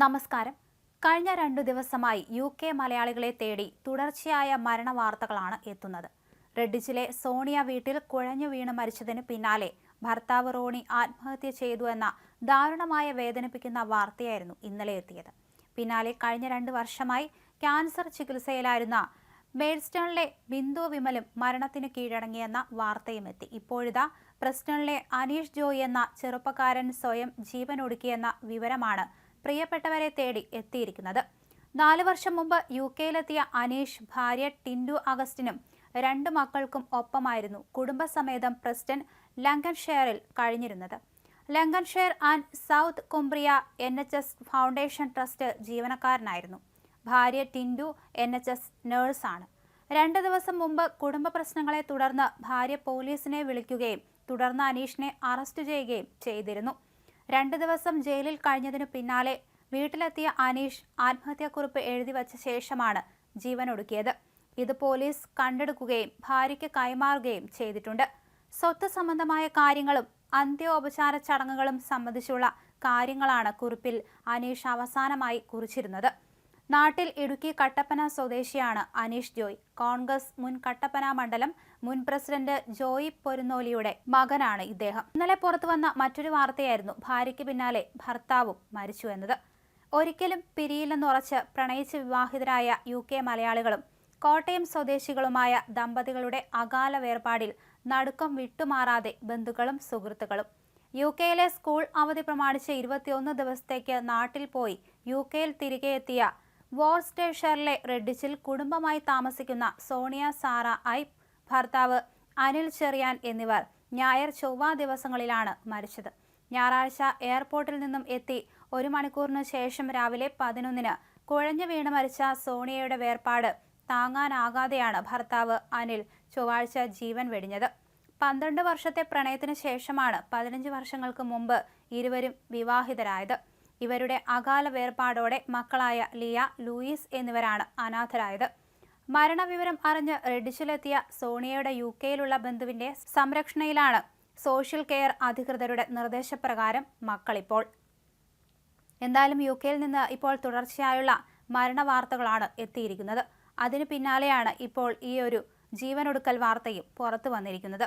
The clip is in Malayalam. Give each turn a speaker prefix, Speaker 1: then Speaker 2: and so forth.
Speaker 1: നമസ്കാരം. കഴിഞ്ഞ രണ്ടു ദിവസമായി യു കെ മലയാളികളെ തേടി തുടർച്ചയായ മരണ വാർത്തകളാണ് എത്തുന്നത്. റെഡിച്ചിലെ സോണിയ വീട്ടിൽ കുഴഞ്ഞു വീണ് മരിച്ചതിന് പിന്നാലെ ഭർത്താവ് റോണി ആത്മഹത്യ ചെയ്തു എന്ന ദാരുണമായ വേദനിപ്പിക്കുന്ന വാർത്തയായിരുന്നു ഇന്നലെ എത്തിയത്. പിന്നാലെ കഴിഞ്ഞ രണ്ട് വർഷമായി ക്യാൻസർ ചികിത്സയിലായിരുന്ന മേഡ്സ്റ്റണിലെ ബിന്ദു വിമലും മരണത്തിന് കീഴടങ്ങിയെന്ന വാർത്തയും എത്തി. ഇപ്പോഴിതാ പ്രസ്റ്റണിലെ അനീഷ് ജോയ് എന്ന ചെറുപ്പക്കാരൻ സ്വയം ജീവനൊടുക്കിയെന്ന വിവരമാണ് പ്രിയപ്പെട്ടവരെ തേടി എത്തിയിരിക്കുന്നത്. നാലു വർഷം മുമ്പ് യു കെയിലെത്തിയ അനീഷ് ഭാര്യ ടിൻഡു അഗസ്റ്റിനും രണ്ട് മക്കൾക്കും ഒപ്പമായിരുന്നു കുടുംബസമേതം പ്രസ്റ്റൺ ലങ്കൻഷെയറിൽ കഴിഞ്ഞിരുന്നത്. Lancashire and South Cumbria N H S foundation trust ജീവനക്കാരനായിരുന്നു. ഭാര്യ ടിൻഡു എൻ എച്ച് എസ് നേഴ്സാണ്. രണ്ട് ദിവസം മുമ്പ് കുടുംബ പ്രശ്നങ്ങളെ തുടർന്ന് ഭാര്യ പോലീസിനെ വിളിക്കുകയും തുടർന്ന് അനീഷിനെ അറസ്റ്റ് ചെയ്യുകയും ചെയ്തിരുന്നു. രണ്ട് ദിവസം ജയിലിൽ കഴിഞ്ഞതിനു പിന്നാലെ വീട്ടിലെത്തിയ അനീഷ് ആത്മഹത്യാക്കുറിപ്പ് എഴുതി വച്ച ശേഷമാണ് ജീവനൊടുക്കിയത്. ഇത് പോലീസ് കണ്ടെടുക്കുകയും ഭാര്യയ്ക്ക് കൈമാറുകയും ചെയ്തിട്ടുണ്ട്. സ്വത്ത് സംബന്ധമായ കാര്യങ്ങളും അന്ത്യോപചാര ചടങ്ങുകളും സംബന്ധിച്ചുള്ള കാര്യങ്ങളാണ് കുറിപ്പിൽ അനീഷ് അവസാനമായി കുറിച്ചിരുന്നത്. നാട്ടിൽ ഇടുക്കി കട്ടപ്പന സ്വദേശിയാണ് അനീഷ് ജോയ്. കോൺഗ്രസ് മുൻ കട്ടപ്പന മണ്ഡലം മുൻ പ്രസിഡന്റ് ജോയ് പൊരുന്നോലിയുടെ മകനാണ് ഇദ്ദേഹം. ഇന്നലെ പുറത്തു വന്ന മറ്റൊരു വാർത്തയായിരുന്നു ഭാര്യയ്ക്ക് പിന്നാലെ ഭർത്താവും മരിച്ചു എന്നത്. ഒരിക്കലും പിരിയില്ലെന്നുറച്ച് പ്രണയിച്ച് വിവാഹിതരായ യു കെ മലയാളികളും കോട്ടയം സ്വദേശികളുമായ ദമ്പതികളുടെ അകാല വേർപാടിൽ നടുക്കം വിട്ടുമാറാതെ ബന്ധുക്കളും സുഹൃത്തുക്കളും. യു കെയിലെ സ്കൂൾ അവധി പ്രമാണിച്ച് ഇരുപത്തിയൊന്ന് ദിവസത്തേക്ക് നാട്ടിൽ പോയി യു കെയിൽ തിരികെ എത്തിയ വോർസ്റ്റേഷറിലെ റെഡിച്ചിൽ കുടുംബമായി താമസിക്കുന്ന സോണിയ സാറ ഐ ഭർത്താവ് അനിൽ ചെറിയാൻ എന്നിവർ ഞായർ ചൊവ്വ ദിവസങ്ങളിലാണ് മരിച്ചത്. ഞായറാഴ്ച എയർപോർട്ടിൽ നിന്നും എത്തി ഒരു മണിക്കൂറിന് ശേഷം രാവിലെ പതിനൊന്നിന് കുഴഞ്ഞു വീണ് മരിച്ച സോണിയയുടെ വേർപാട് താങ്ങാനാകാതെയാണ് ഭർത്താവ് അനിൽ ചൊവ്വാഴ്ച ജീവൻ വെടിഞ്ഞത്. പന്ത്രണ്ട് വർഷത്തെ പ്രണയത്തിന് ശേഷമാണ് പതിനഞ്ച് വർഷങ്ങൾക്ക് മുമ്പ് ഇരുവരും വിവാഹിതരായത്. ഇവരുടെ അകാല വേർപാടോടെ മക്കളായ ലിയ ലൂയിസ് എന്നിവരാണ് അനാഥരായത്. മരണവിവരം അറിഞ്ഞ് റെഡിച്ചിലെത്തിയ സോണിയയുടെ യു കെയിലുള്ള ബന്ധുവിന്റെ സംരക്ഷണയിലാണ് സോഷ്യൽ കെയർ അധികൃതരുടെ നിർദ്ദേശപ്രകാരം മക്കളിപ്പോൾ. എന്തായാലും യു കെയിൽ നിന്ന് ഇപ്പോൾ തുടർച്ചയായുള്ള മരണവാർത്തകളാണ് എത്തിയിരിക്കുന്നത്. അതിനു പിന്നാലെയാണ് ഇപ്പോൾ ഈ ഒരു ജീവനൊടുക്കൽ വാർത്തയും പുറത്തു വന്നിരിക്കുന്നത്.